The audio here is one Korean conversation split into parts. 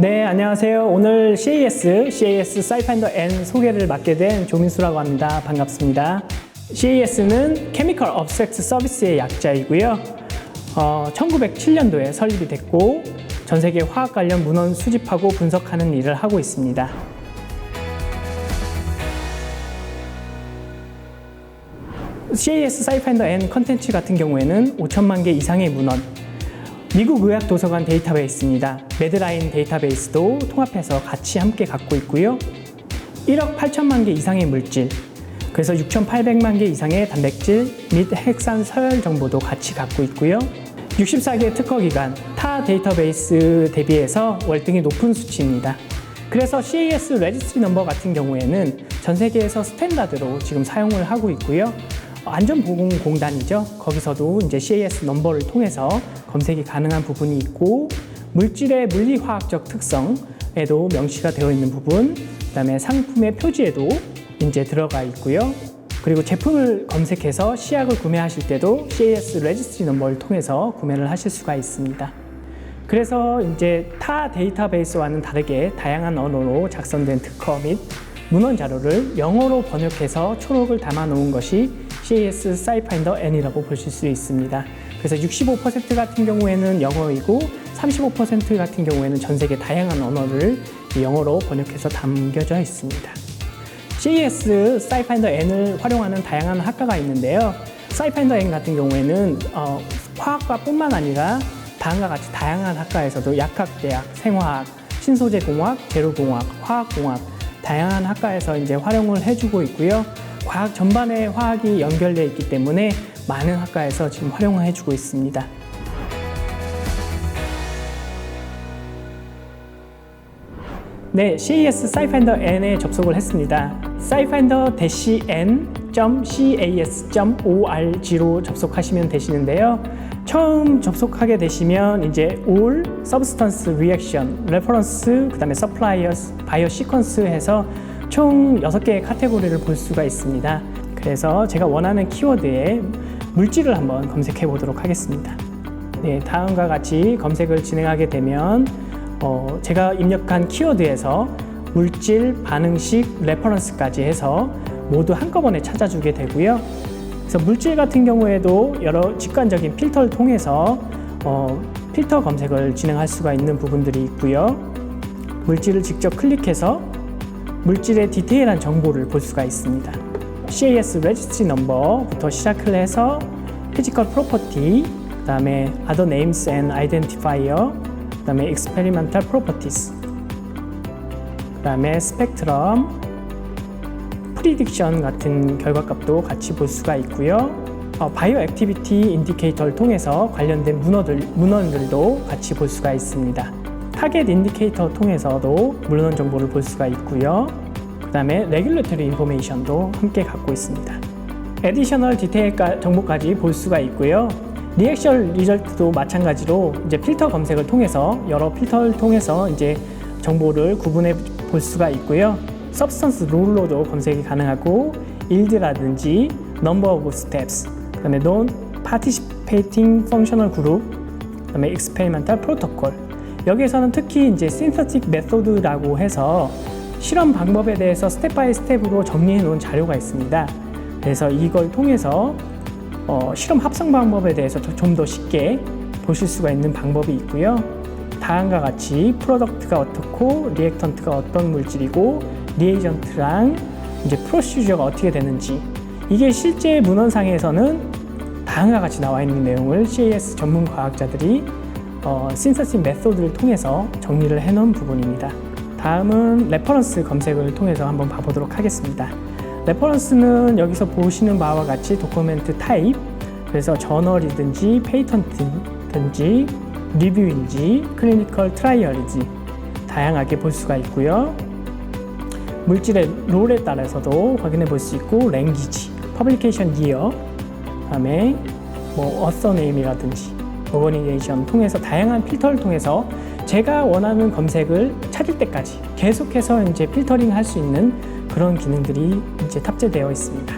네, 안녕하세요. 오늘 CAS, CAS 사이파인더 N 소개를 맡게 된 조민수라고 합니다. 반갑습니다. CAS는 케미컬 업섹트 서비스의 약자이고요. 어, 1907년도에 설립이 됐고 전 세계 화학 관련 문헌 수집하고 분석하는 일을 하고 있습니다. CAS 사이파인더 N 컨텐츠 같은 경우에는 5천만 개 이상의 문헌, 미국 의학 도서관 데이터베이스입니다. 매드라인 데이터베이스도 통합해서 같이 함께 갖고 있고요. 1억 8천만 개 이상의 물질, 그래서 6,800만 개 이상의 단백질 및 핵산 서열 정보도 같이 갖고 있고요. 64개 특허 기간, 타 데이터베이스 대비해서 월등히 높은 수치입니다. 그래서 CAS 레지스트리 넘버 같은 경우에는 전 세계에서 스탠다드로 지금 사용을 하고 있고요. 안전보건공단이죠. 거기서도 이제 CAS 넘버를 통해서 검색이 가능한 부분이 있고 물질의 물리화학적 특성에도 명시가 되어 있는 부분, 그다음에 상품의 표지에도 이제 들어가 있고요. 그리고 제품을 검색해서 시약을 구매하실 때도 CAS 레지스트리 넘버를 통해서 구매를 하실 수가 있습니다. 그래서 이제 타 데이터베이스와는 다르게 다양한 언어로 작성된 특허 및 문헌 자료를 영어로 번역해서 초록을 담아 놓은 것이 CAS 사이파인더 N이라고 보실 수 있습니다. 그래서 65% 같은 경우에는 영어이고 35% 같은 경우에는 전 세계 다양한 언어를 영어로 번역해서 담겨져 있습니다. CES 사이파인더 N을 활용하는 다양한 학과가 있는데요. 사이파인더 N 같은 경우에는 어, 화학과뿐만 아니라 다음과 같이 다양한 학과에서도 약학대학, 생화학, 신소재공학, 재료공학, 화학공학 다양한 학과에서 이제 활용을 해주고 있고요. 과학 전반에 화학이 연결되어 있기 때문에 많은 학과에서 지금 활용을 해주고 있습니다. 네, CES 사이파인더 N에 접속을 했습니다. saifindr.cas.org로 접속하시면 되시는데요. 처음 접속하게 되시면 이제 all substance reaction, reference, 그 다음에 suppliers, bio sequence 해서 총 6개의 카테고리를 볼 수가 있습니다. 그래서 제가 원하는 키워드에 물질을 한번 검색해 보도록 하겠습니다. 네, 다음과 같이 검색을 진행하게 되면 어, 제가 입력한 키워드에서 물질, 반응식, 레퍼런스까지 해서 모두 한꺼번에 찾아주게 되고요. 그래서 물질 같은 경우에도 여러 직관적인 필터를 통해서 어, 필터 검색을 진행할 수가 있는 부분들이 있고요. 물질을 직접 클릭해서 물질의 디테일한 정보를 볼 수가 있습니다. CAS 레지스트리 넘버부터 시작을 해서 피지컬 프로퍼티, 그다음에 other names and identifier, 그 다음에 experimental properties, 그 다음에 스펙트럼, 프리딕션 같은 결과값도 같이 볼 수가 있고요. 어, 바이오 액티비티 인디케이터를 통해서 관련된 문헌들, 문헌들도 같이 볼 수가 있습니다. 타겟 인디케이터 통해서도 문헌 정보를 볼 수가 있고요. 그 다음에 레귤레터리 인포메이션도 함께 갖고 있습니다. 에디셔널 디테일 정보까지 볼 수가 있고요. 리액션 리절트도 마찬가지로 이제 필터 검색을 통해서 여러 필터를 통해서 이제 정보를 구분해 볼 수가 있고요. 서브스턴스 룰로도 검색이 가능하고 일드라든지 number of steps, 그다음에 non participating functional group, 그다음에 experimental protocol. 여기에서는 특히 이제 synthetic method라고 해서 실험 방법에 대해서 스텝 바이 스텝으로 정리해 놓은 자료가 있습니다. 그래서 이걸 통해서 어, 실험 합성 방법에 대해서 좀 더 쉽게 보실 수가 있는 방법이 있고요. 다음과 같이 프로덕트가 어떻고 리액턴트가 어떤 물질이고 리에이전트랑 이제 프로시저가 어떻게 되는지 이게 실제 문헌상에서는 다음과 같이 나와 있는 내용을 CAS 전문 과학자들이 어, 신서싱 메소드를 통해서 정리를 해놓은 부분입니다. 다음은 레퍼런스 검색을 통해서 한번 봐보도록 하겠습니다. 레퍼런스는 여기서 보시는 바와 같이 도커멘트 타입, 그래서 저널이든지 페이턴트든지 리뷰인지 클리니컬 트라이얼인지 다양하게 볼 수가 있고요. 물질의 롤에 따라서도 확인해 볼 수 있고 랭귀지, 퍼블리케이션 이어, 다음에 뭐 어서 네임이라든지 오거니게이션 통해서 다양한 필터를 통해서 제가 원하는 검색을 찾을 때까지 계속해서 이제 필터링 할 수 있는 그런 기능들이 이제 탑재되어 있습니다.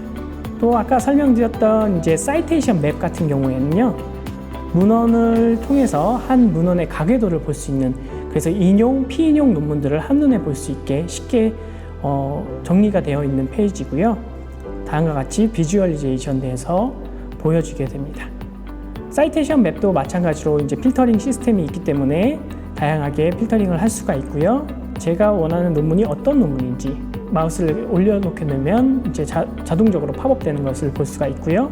또 아까 설명드렸던 이제 사이테이션 맵 같은 경우에는요. 문헌을 통해서 한 문헌의 가궤도를 볼 수 있는 그래서 인용, 피인용 논문들을 한눈에 볼 수 있게 쉽게 어, 정리가 되어 있는 페이지고요. 다음과 같이 비주얼리제이션 돼서 보여주게 됩니다. 사이테이션 맵도 마찬가지로 이제 필터링 시스템이 있기 때문에 다양하게 필터링을 할 수가 있고요. 제가 원하는 논문이 어떤 논문인지 마우스를 올려놓게 되면 이제 자, 자동적으로 팝업되는 것을 볼 수가 있고요.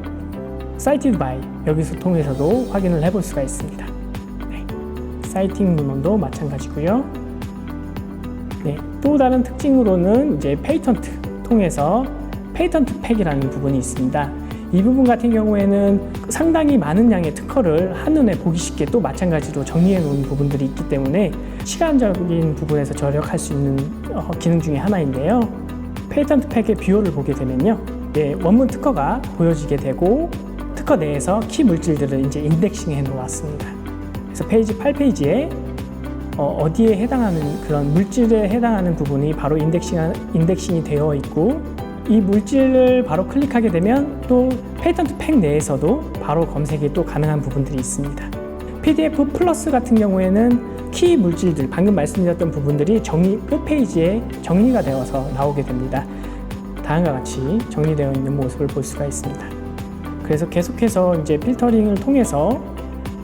사이티드 바이 여기서 통해서도 확인을 해볼 수가 있습니다. 네. 사이팅 문헌도 마찬가지고요. 네, 또 다른 특징으로는 이제 페이턴트 통해서 페이턴트 팩이라는 부분이 있습니다. 이 부분 같은 경우에는 상당히 많은 양의 특허를 한눈에 보기 쉽게 또 마찬가지로 정리해 놓은 부분들이 있기 때문에 시간적인 부분에서 절약할 수 있는 어, 기능 중에 하나인데요. 페이턴트 팩의 비율을 보게 되면요. 네, 원문 특허가 보여지게 되고 특허 내에서 키 물질들을 이제 인덱싱 해 놓았습니다. 그래서 페이지 8페이지에 어, 디에 해당하는 그런 물질에 해당하는 부분이 바로 인덱싱, 인덱싱이 되어 있고 이 물질을 바로 클릭하게 되면 또 페이턴트 팩 내에서도 바로 검색이 또 가능한 부분들이 있습니다. PDF 플러스 같은 경우에는 키 물질들 방금 말씀드렸던 부분들이 정리 끝 페이지에 정리가 되어서 나오게 됩니다. 다음과 같이 정리되어 있는 모습을 볼 수가 있습니다. 그래서 계속해서 이제 필터링을 통해서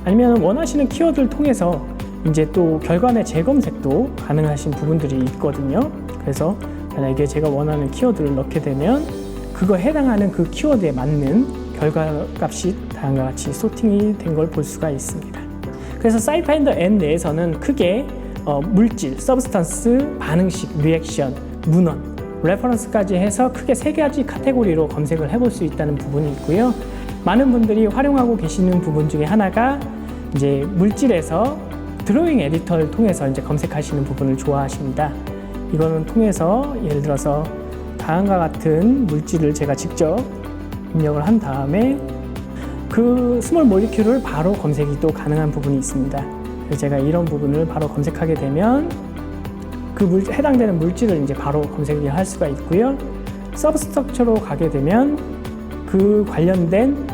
아니면 원하시는 키워드를 통해서 이제 또 결과의 재검색도 가능하신 부분들이 있거든요. 그래서 만약에 제가 원하는 키워드를 넣게 되면 그거 해당하는 그 키워드에 맞는 결과 값이 다음과 같이 소팅이 된 걸 볼 수가 있습니다. 그래서 사이파인더 N 내에서는 크게 어, 물질, 서브스탄스, 반응식, 리액션, 문헌, 레퍼런스까지 해서 크게 세 가지 카테고리로 검색을 해볼 수 있다는 부분이 있고요. 많은 분들이 활용하고 계시는 부분 중에 하나가 이제 물질에서 드로잉 에디터를 통해서 이제 검색하시는 부분을 좋아하십니다. 이거는 통해서 예를 들어서 다음과 같은 물질을 제가 직접 입력을 한 다음에 그 스몰 모리큘을 바로 검색이 또 가능한 부분이 있습니다. 그래서 제가 이런 부분을 바로 검색하게 되면 그 물, 해당되는 물질을 이제 바로 검색을 할 수가 있고요. 서브스트럭처로 가게 되면 그 관련된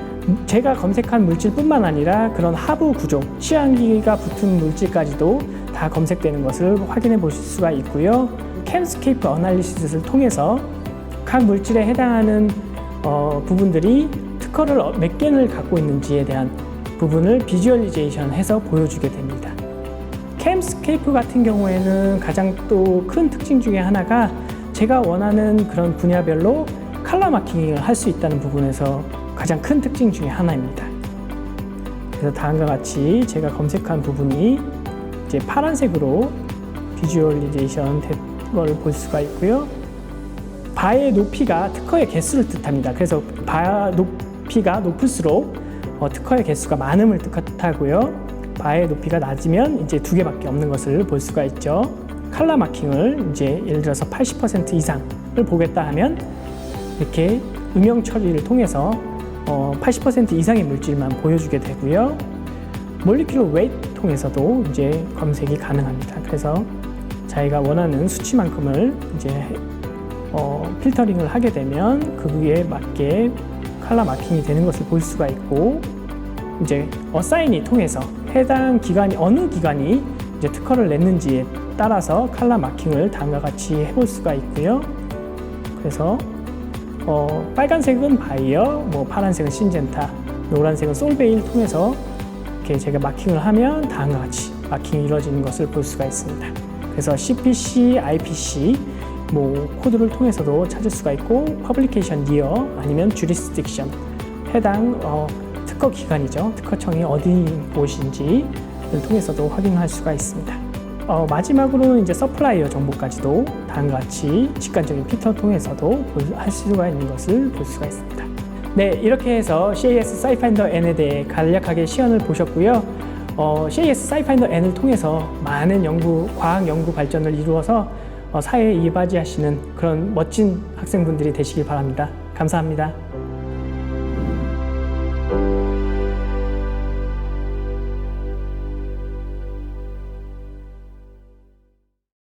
제가 검색한 물질뿐만 아니라 그런 하부 구조, 취향기가 붙은 물질까지도 다 검색되는 것을 확인해 보실 수가 있고요. 캠스케이프 어널리시스를 통해서 각 물질에 해당하는 어, 부분들이 특허를 어- 몇 개를 갖고 있는지에 대한 부분을 비주얼리제이션 해서 보여주게 됩니다. 캠스케이프 같은 경우에는 가장 또 큰 특징 중에 하나가 제가 원하는 그런 분야별로 칼라 마킹을 할 수 있다는 부분에서 가장 큰 특징 중에 하나입니다. 그래서 다음과 같이 제가 검색한 부분이 이제 파란색으로 비주얼리제이션 된걸 볼 수가 있고요. 바의 높이가 특허의 개수를 뜻합니다. 그래서 바 높이가 높을수록 어, 특허의 개수가 많음을 뜻하고요. 바의 높이가 낮으면 이제 두 개밖에 없는 것을 볼 수가 있죠. 칼라 마킹을 이제 예를 들어서 80% 이상을 보겠다 하면 이렇게 음영 처리를 통해서 어, 80% 이상의 물질만 보여주게 되고요. 몰리큘러 웨이트 통해서도 이제 검색이 가능합니다. 그래서 자기가 원하는 수치만큼을 이제 어, 필터링을 하게 되면 그에 맞게 칼라 마킹이 되는 것을 볼 수가 있고 이제 어사인이 통해서 해당 기관이 어느 기관이 이제 특허를 냈는지에 따라서 칼라 마킹을 다음과 같이 해볼 수가 있고요. 그래서 어, 빨간색은 바이어, 뭐 파란색은 신젠타, 노란색은 솔베일 통해서 이렇게 제가 마킹을 하면 다음과 같이 마킹이 이루어지는 것을 볼 수가 있습니다. 그래서 CPC, IPC 뭐 코드를 통해서도 찾을 수가 있고 퍼블리케이션 니어 아니면 주리스딕션 해당 어, 특허 기관이죠. 특허청이 어디 곳인지를 통해서도 확인할 수가 있습니다. 어, 마지막으로는 이제 서플라이어 정보까지도 다음과 같이 직관적인 피터 통해서도 볼- 할 수가 있는 것을 볼 수가 있습니다. 네, 이렇게 해서 CAS 사이파인더 N에 대해 간략하게 시연을 보셨고요. 어, CAS 사이파인더 N을 통해서 많은 연구, 과학 연구 발전을 이루어서 어, 사회에 이바지하시는 그런 멋진 학생분들이 되시길 바랍니다. 감사합니다.